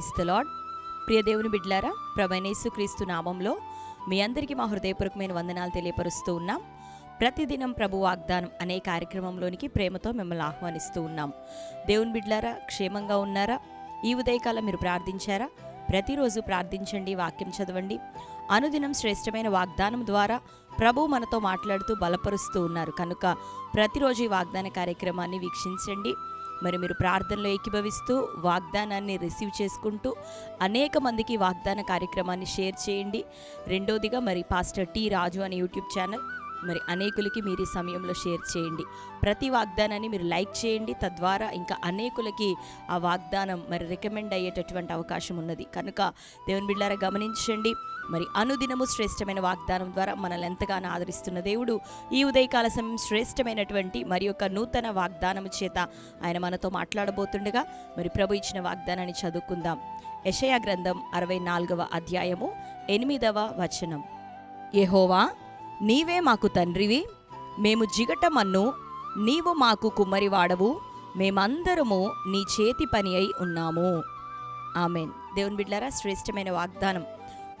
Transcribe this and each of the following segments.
Price the lord ప్రియ దేవుని బిడ్లారా ప్రభనేసు క్రీస్తు నామంలో మీ అందరికీ మా హృదయపూర్వకమైన వందనాలు తెలియపరుస్తూ ఉన్నాం. ప్రతిదినం ప్రభు వాగ్దానం అనే కార్యక్రమంలోనికి ప్రేమతో మిమ్మల్ని ఆహ్వానిస్తూ ఉన్నాం. దేవుని బిడ్లారా క్షేమంగా ఉన్నారా? ఈ ఉదయకాలం మీరు ప్రార్థించారా? ప్రతిరోజు ప్రార్థించండి వాక్యం చదవండి. అనుదినం శ్రేష్టమైన వాగ్దానం ద్వారా ప్రభు మనతో మాట్లాడుతూ బలపరుస్తూ ఉన్నారు. కనుక ప్రతిరోజు ఈ వాగ్దాన కార్యక్రమాన్ని వీక్షించండి. మరి మీరు ప్రార్థనలో ఏకీభవిస్తూ వాగ్దానాన్ని రిసీవ్ చేసుకుంటూ అనేక మందికి వాగ్దాన కార్యక్రమాన్ని షేర్ చేయండి. రెండోదిగా మరి పాస్టర్ టీ రాజు అనే యూట్యూబ్ ఛానల్ మరి అనేకులకి మీరు ఈ సమయంలో షేర్ చేయండి. ప్రతి వాగ్దానాన్ని మీరు లైక్ చేయండి. తద్వారా ఇంకా అనేకులకి ఆ వాగ్దానం మరి రికమెండ్ అయ్యేటటువంటి అవకాశం ఉన్నది. కనుక దేవుని బిడ్డారా గమనించండి. మరి అనుదినము శ్రేష్టమైన వాగ్దానం ద్వారా మనల్ని ఎంతగానో ఆదరిస్తున్న దేవుడు ఈ ఉదయకాల సమయం శ్రేష్టమైనటువంటి మరి యొక్క నూతన వాగ్దానము చేత ఆయన మనతో మాట్లాడబోతుండగా మరి ప్రభు ఇచ్చిన వాగ్దానాన్ని చదువుకుందాం. యషయా గ్రంథం అరవై నాలుగవ అధ్యాయము ఎనిమిదవ వచనం. యెహోవా నీవే మాకు తండ్రివి మేము జిగటమన్ను నీవు మాకు కుమ్మరివాడవు మేమందరము నీ చేతి పని అయి ఉన్నాము. ఆమెన్. దేవుని బిడ్లారా శ్రేష్టమైన వాగ్దానం.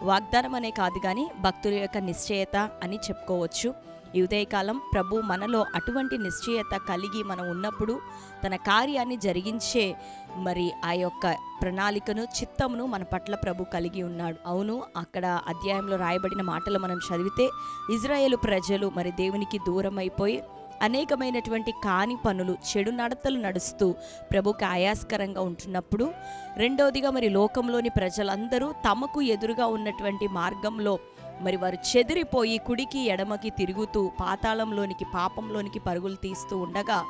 వాగ్దానం అనే కాదు కానీ భక్తుల యొక్క నిశ్చయత అని చెప్పుకోవచ్చు. ఈ ఉదయకాలం ప్రభు మనలో అటువంటి నిశ్చయత కలిగి మనం ఉన్నప్పుడు తన కార్యాన్ని జరిగించే మరి ఆ యొక్క ప్రణాళికను చిత్తమును మన పట్ల ప్రభు కలిగి ఉన్నాడు. అవును అక్కడ అధ్యాయంలో రాయబడిన మాటలు మనం చదివితే ఇజ్రాయేల్ ప్రజలు మరి దేవునికి దూరం అయిపోయి అనేకమైనటువంటి కాని పనులు చెడు నడతలు నడుస్తూ ప్రభుకి ఆయాస్కరంగా ఉంటున్నప్పుడు రెండవదిగా మరి లోకంలోని ప్రజలందరూ తమకు ఎదురుగా ఉన్నటువంటి మార్గంలో మరి వారు చెదిరిపోయి కుడికి ఎడమకి తిరుగుతూ పాతాళంలోనికి పాపంలోనికి పరుగులు తీస్తూ ఉండగా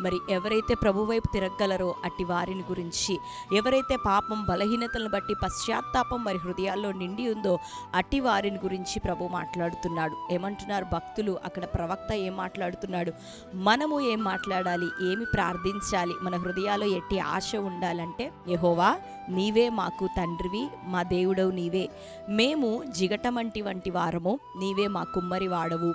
మరి ఎవరైతే ప్రభు వైపు తిరగలరో అట్టి వారిని గురించి ఎవరైతే పాపం బలహీనతలను బట్టి పశ్చాత్తాపం మరి హృదయాల్లో నిండి ఉందో అట్టి వారిని గురించి ప్రభు మాట్లాడుతున్నాడు. ఏమంటున్నారు భక్తులు? అక్కడ ప్రవక్త ఏం మాట్లాడుతున్నాడు? మనము ఏం మాట్లాడాలి? ఏమి ప్రార్థించాలి? మన హృదయాల్లో ఎట్టి ఆశ ఉండాలంటే యహోవా నీవే మాకు తండ్రివి మా దేవుడవు నీవే. మేము జిగటమంటి వంటి వారము నీవే మా కుమ్మరి వాడవు.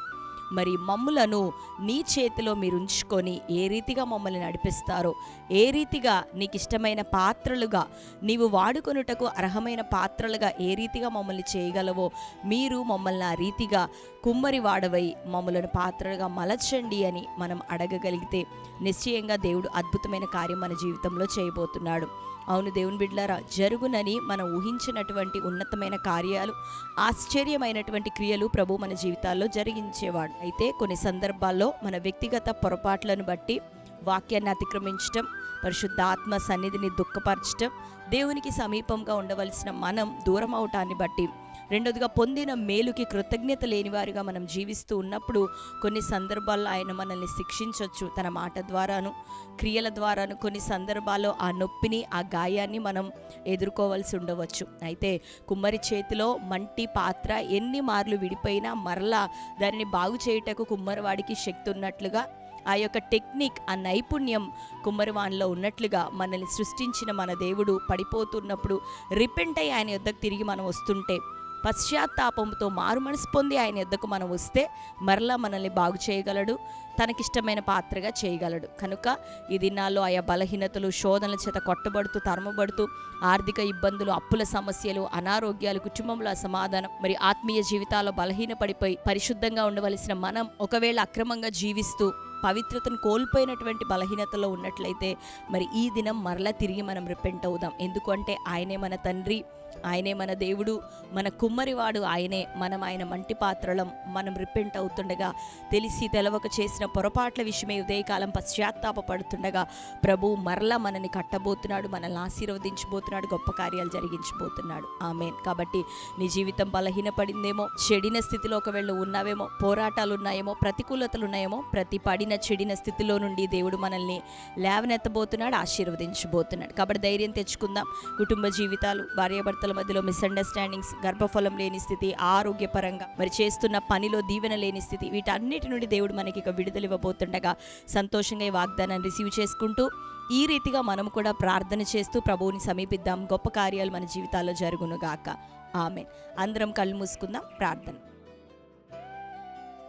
మరి మమ్ములను నీ చేతిలో మీరు ఉంచుకొని ఏ రీతిగా మమ్మల్ని నడిపిస్తారో ఏ రీతిగా నీకు ఇష్టమైన పాత్రలుగా నీవు వాడుకొనుటకు అర్హమైన పాత్రలుగా ఏ రీతిగా మమ్మల్ని చేయగలవో మీరు మమ్మల్ని ఆ రీతిగా కుమ్మరి వాడవై మమ్మలను పాత్రలుగా మలచండి అని మనం అడగగలిగితే నిశ్చయంగా దేవుడు అద్భుతమైన కార్యం మన జీవితంలో చేయబోతున్నాడు. అవును దేవుని బిడ్లారా జరుగునని మనం ఊహించినటువంటి ఉన్నతమైన కార్యాలు ఆశ్చర్యమైనటువంటి క్రియలు ప్రభు మన జీవితాల్లో జరిగించేవాడు. అయితే కొన్ని సందర్భాల్లో మన వ్యక్తిగత పొరపాట్లను బట్టి వాక్యాన్ని అతిక్రమించటం పరిశుద్ధాత్మ సన్నిధిని దుఃఖపరచటం దేవునికి సమీపంగా ఉండవలసిన మనం దూరం అవటాన్ని బట్టి రెండోదిగా పొందిన మేలుకి కృతజ్ఞత లేనివారుగా మనం జీవిస్తూ ఉన్నప్పుడు కొన్ని సందర్భాల్లో ఆయన మనల్ని శిక్షించవచ్చు తన మాట ద్వారాను క్రియల ద్వారాను కొన్ని సందర్భాల్లో ఆ నొప్పిని ఆ గాయాన్ని మనం ఎదుర్కోవాల్సి ఉండవచ్చు. అయితే కుమ్మరి చేతిలో మంటి పాత్ర ఎన్ని మార్లు విడిపోయినా మరలా దానిని బాగు చేయుటకు కుమ్మరివాడికి శక్తి ఉన్నట్లుగా ఆ యొక్క టెక్నిక్ ఆ నైపుణ్యం కుమ్మరివాన్లో ఉన్నట్లుగా మనల్ని సృష్టించిన మన దేవుడు పడిపోతున్నప్పుడు రిపెంట్ అయి ఆయన యొద్దకు తిరిగి మనం వస్తుంటే పశ్చాత్తాపంతో మారు మనసు పొంది ఆయన ఎద్దకు మనం వస్తే మరలా మనల్ని బాగు చేయగలడు తనకిష్టమైన పాత్రగా చేయగలడు. కనుక ఈ దినాల్లో ఆయా బలహీనతలు శోధనల చేత కొట్టబడుతూ తరమబడుతూ ఆర్థిక ఇబ్బందులు అప్పుల సమస్యలు అనారోగ్యాలు కుటుంబంలో అసమాధానం మరి ఆత్మీయ జీవితాల్లో బలహీనపడిపోయి పరిశుద్ధంగా ఉండవలసిన మనం ఒకవేళ అక్రమంగా జీవిస్తూ పవిత్రతను కోల్పోయినటువంటి బలహీనతలో ఉన్నట్లయితే మరి ఈ దినం మరలా తిరిగి మనం రిపెంట్ అవుదాం. ఎందుకంటే ఆయనే మన తండ్రి ఆయనే మన దేవుడు మన కుమ్మరివాడు ఆయనే. మనం ఆయన మంటి పాత్రలం. మనం రిపెంట్ అవుతుండగా తెలిసి తెలవక చేసిన పొరపాట్ల విషయమే ఉదయకాలం పశ్చాత్తాప పడుతుండగా ప్రభు మరలా మనల్ని కట్టబోతున్నాడు మనల్ని ఆశీర్వదించబోతున్నాడు గొప్ప కార్యాలు జరిగించబోతున్నాడు. ఆమెన్. కాబట్టి నీ జీవితం బలహీనపడిందేమో చెడిన స్థితిలో ఒకవేళ ఉన్నావేమో పోరాటాలు ఉన్నాయేమో ప్రతికూలతలు ఉన్నాయేమో ప్రతి పడిన చెడిన స్థితిలో నుండి దేవుడు మనల్ని లేవనెత్తబోతున్నాడు ఆశీర్వదించబోతున్నాడు. కాబట్టి ధైర్యం తెచ్చుకుందాం. కుటుంబ జీవితాలు భార్యాభర్తలు మధ్యలో మిస్అండర్స్టాండింగ్స్ గర్భఫలం లేని స్థితి ఆరోగ్యపరంగా మరి చేస్తున్న పనిలో దీవెన లేని స్థితి వీటన్నిటి నుండి దేవుడు మనకి ఇక విడుదల ఇవ్వబోతుండగా సంతోషంగా ఈ వాగ్దానాన్ని రిసీవ్ చేసుకుంటూ ఈ రీతిగా మనం కూడా ప్రార్థన చేస్తూ ప్రభువుని సమీపిద్దాం. గొప్ప కార్యాలు మన జీవితాల్లో జరుగునుగాక. ఆమె అందరం కళ్ళు మూసుకుందాం. ప్రార్థన.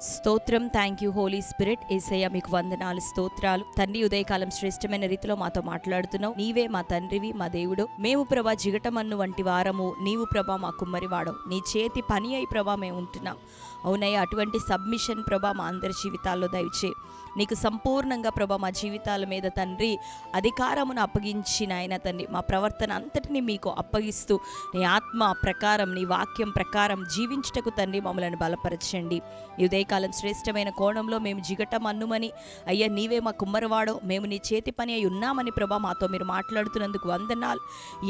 స్తోత్రం. Thank you holy spirit Yesayya మీకు వందనాలు స్తోత్రాలు. తండ్రి ఉదయకాలం శ్రేష్టమైన రీతిలో మాతో మాట్లాడుతున్నావు. నీవే మా తండ్రివి మా దేవుడు. మేము ప్రభా జిగటమన్ను వంటి వారము. నీవు ప్రభా మా కుమ్మరివాడవు నీ చేతి పని అయి ప్రభా మేము ఉంటున్నాం. అవునయ్య అటువంటి సబ్మిషన్ ప్రభా మా అందరి జీవితాల్లో దయచే. నీకు సంపూర్ణంగా ప్రభా మా జీవితాల మీద తండ్రి అధికారమును అప్పగించిన ఆయన తండ్రి మా ప్రవర్తన అంతటిని మీకు అప్పగిస్తూ నీ ఆత్మ ప్రకారం నీ వాక్యం ప్రకారం జీవించుటకు తండ్రి మమ్మల్ని బలపరచండి. ఉదయ కాలం శ్రేష్టమైన కోణంలో మేము జిగటం అన్నుమని. అయ్యా నీవే మా కుమ్మరవాడో. మేము నీ చేతి పని అయి ఉన్నామని ప్రభా మాతో మీరు మాట్లాడుతున్నందుకు వందనాలు.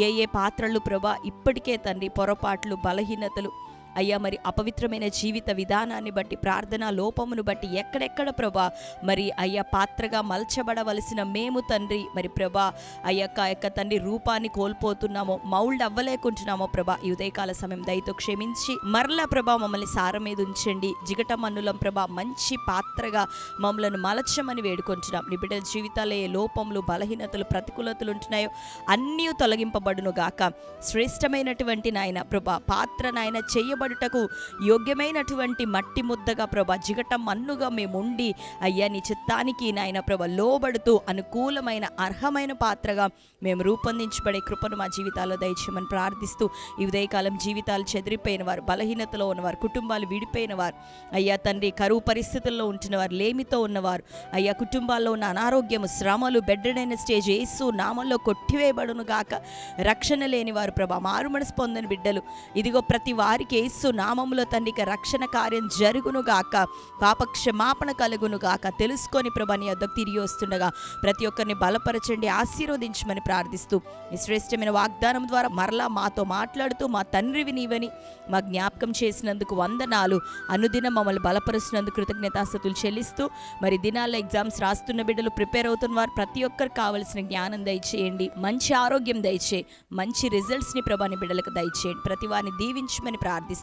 ఏ ఏ పాత్రలు ప్రభా ఇప్పటికే తండ్రి పొరపాట్లు బలహీనతలు అయ్యా మరి అపవిత్రమైన జీవిత విధానాన్ని బట్టి ప్రార్థన లోపమును బట్టి ఎక్కడెక్కడ ప్రభా? మరి అయ్యా పాత్రగా మలచబడవలసిన మేము తండ్రి మరి ప్రభా అయ్యక్క యొక్క తండ్రి రూపాన్ని కోల్పోతున్నామో మౌల్డ్ అవ్వలేకుంటున్నామో ప్రభా ఈ ఉదయకాల సమయం దయతో క్షమించి మరలా ప్రభా మమ్మల్ని సారం మీద ఉంచండి జిగట మన్నులం ప్రభా మంచి పాత్రగా మమ్మలను మలచమని వేడుకుంటున్నాం. నీ బిడ్డల జీవితాల్లో ఏ లోపములు బలహీనతలు ప్రతికూలతలు ఉంటున్నాయో అన్నీ తొలగింపబడును గాక శ్రేష్టమైనటువంటి నాయన ప్రభా పాత్ర నాయన చేయబడుటకు యోగ్యమైనటువంటి మట్టి ముద్దగా ప్రభా జిగట మన్నుగా మేము ఉండి అయ్యా నీ చిత్తానికి నాయన ప్రభ లోబడుతూ అనుకూలమైన అర్హమైన పాత్రగా మేము రూపొందించబడే కృపను మా జీవితాల్లో దయచేయమని ప్రార్థిస్తూ ఈ ఉదయకాలం జీవితాలు చెదిరిపోయిన వారు బలహీనతలో ఉన్నవారు కుటుంబాలు విడిపోయిన వారు అయ్యా తండ్రి కరువు పరిస్థితుల్లో ఉంటున్న వారు లేమితో ఉన్నవారు అయ్యా కుటుంబాల్లో ఉన్న అనారోగ్యము శ్రమలు బెడ్డడైన స్టేజ్ ఏసు నామంలో కొట్టివేయబడును గాక రక్షణ లేని వారు ప్రభా మారు మనసు పొందని బిడ్డలు. ఇదిగో ప్రతి వారికి ఏసు నామములో తండ్రికి రక్షణ కార్యం జరుగును గాక. పాప క్షమాపణ కలుగును గాక. తెలుసుకొని ప్రభా నీ వద్దకు తిరిగి వస్తుండగా ప్రతి ఒక్కరిని బలపరచండి ఆశీర్వదించమని ప్రార్థిస్తూ ఈ శ్రేష్టమైన వాగ్దానం ద్వారా మరలా మాతో మాట్లాడుతూ మా తండ్రివి నీవని మా జ్ఞాపకం చేసినందుకు వందనాలు. అనుదినం మమ్మల్ని బలపరుస్తున్నందుకు కృతజ్ఞతాస్థుతులు చెల్లిస్తూ మరి దినాల్లో ఎగ్జామ్స్ రాస్తున్న బిడ్డలు ప్రిపేర్ అవుతున్న వారు ప్రతి ఒక్కరికి కావలసిన జ్ఞానం దయచేయండి. మంచి ఆరోగ్యం దయచేయి. మంచి రిజల్ట్స్ని ప్రభాని బిడ్డలకు దయచేయండి. ప్రతి వారిని దీవించమని ప్రార్థిస్తూ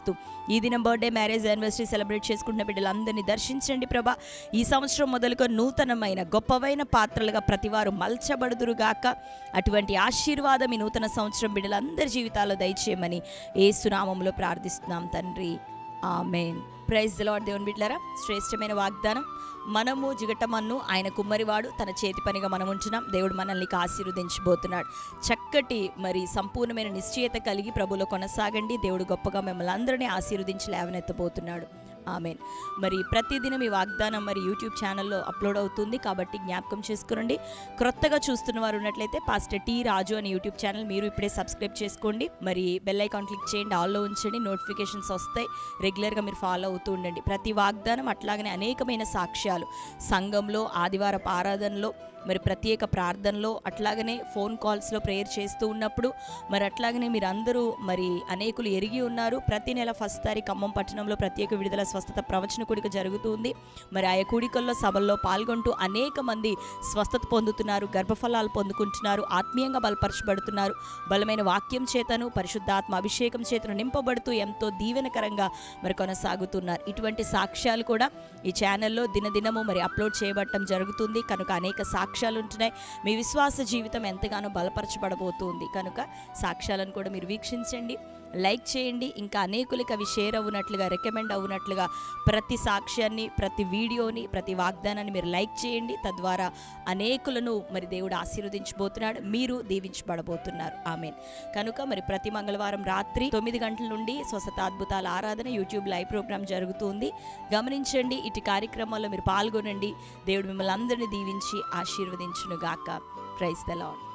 ఈ దినం బర్త్డే మ్యారేజ్ యానివర్సరీ సెలబ్రేట్ చేసుకుంటున్న బిడ్డలందరినీ దర్శించండి ప్రభా. ఈ సంవత్సరం మొదలుకొని నూతనమైన గొప్పవైన పాత్రలుగా ప్రతివారు మలచబడుదురుగాక. అటువంటి ఆశీర్వాదం ఈ నూతన సంవత్సరం బిడ్డలందరి జీవితాల్లో దయచేయమని ఏ సునామంలో ప్రార్థిస్తున్నాం తండ్రి. ఆమెన్. ప్రైజ్ లాడ్ దేవుని బిడ్లరా శ్రేష్టమైన వాగ్దానం. మనము జిగటమన్ను ఆయన కుమ్మరివాడు తన చేతి పనిగా మనం ఉంచున్నాం దేవుడు మనల్ని ఆశీర్వదించబోతున్నాడు చక్కటి మరి సంపూర్ణమైన నిశ్చయత కలిగి ప్రభులో కొనసాగండి. దేవుడు గొప్పగా మిమ్మల్ని అందరినీ ఆశీర్వదించి లేవనెత్తబోతున్నాడు. ఆమెన్. మరి ప్రతిదినం ఈ వాగ్దానం మరి యూట్యూబ్ ఛానల్లో అప్లోడ్ అవుతుంది. కాబట్టి జ్ఞాపకం చేసుకురండి క్రొత్తగా చూస్తున్న వారు ఉన్నట్లయితే పాస్టర్ టీ రాజు అనే యూట్యూబ్ ఛానల్ మీరు ఇప్పుడే సబ్స్క్రైబ్ చేసుకోండి. మరి బెల్ ఐకాన్ క్లిక్ చేయండి. ఆల్లో ఉంచండి. నోటిఫికేషన్స్ వస్తాయి. రెగ్యులర్గా మీరు ఫాలో అవుతూ ఉండండి. ప్రతి వాగ్దానం అట్లాగనే అనేకమైన సాక్ష్యాలు. సంఘంలో ఆదివారపు ఆరాధనలో మరి ప్రత్యేక ప్రార్థనలో అట్లాగనే ఫోన్ కాల్స్లో ప్రేయర్ చేస్తూ ఉన్నప్పుడు మరి అట్లాగనే మీరు అందరూ మరి అనేకులు ఎరిగి ఉన్నారు. ప్రతి నెల ఫస్ట్ తారీఖు ఖమ్మం పట్టణంలో ప్రత్యేక విడుదల స్వస్థత ప్రవచన కూడిక జరుగుతుంది. మరి ఆయా కూడికల్లో సభల్లో పాల్గొంటూ అనేక మంది స్వస్థత పొందుతున్నారు గర్భఫలాలు పొందుకుంటున్నారు ఆత్మీయంగా బలపరచబడుతున్నారు. బలమైన వాక్యం చేతను పరిశుద్ధాత్మ అభిషేకం చేతను నింపబడుతూ ఎంతో దీవెనకరంగా మరి కొనసాగుతున్నారు. ఇటువంటి సాక్ష్యాలు కూడా ఈ ఛానల్లో దినదినము మరి అప్లోడ్ చేయబడటం జరుగుతుంది. కనుక అనేక సాక్ష్యాలు ఉంటున్నాయి. మీ విశ్వాస జీవితం ఎంతగానో బలపరచబడబోతుంది. కనుక సాక్ష్యాలను కూడా మీరు వీక్షించండి. లైక్ చేయండి. ఇంకా అనేకులకి అవి షేర్ అవునట్లుగా రికమెండ్ అవునట్లుగా ప్రతి సాక్ష్యాన్ని ప్రతి వీడియోని ప్రతి వాగ్దానాన్ని మీరు లైక్ చేయండి. తద్వారా అనేకులను మరి దేవుడు ఆశీర్వదించబోతున్నాడు. మీరు దీవించబడబోతున్నారు. ఆమె కనుక మరి ప్రతి మంగళవారం రాత్రి తొమ్మిది గంటల నుండి స్వస్థత అద్భుతాల ఆరాధన యూట్యూబ్ లైవ్ ప్రోగ్రామ్ జరుగుతుంది. గమనించండి ఇటు కార్యక్రమాల్లో మీరు పాల్గొనండి. దేవుడు మిమ్మల్ని అందరినీ దీవించి ఆశీర్వదించునుగాక. Praise the lord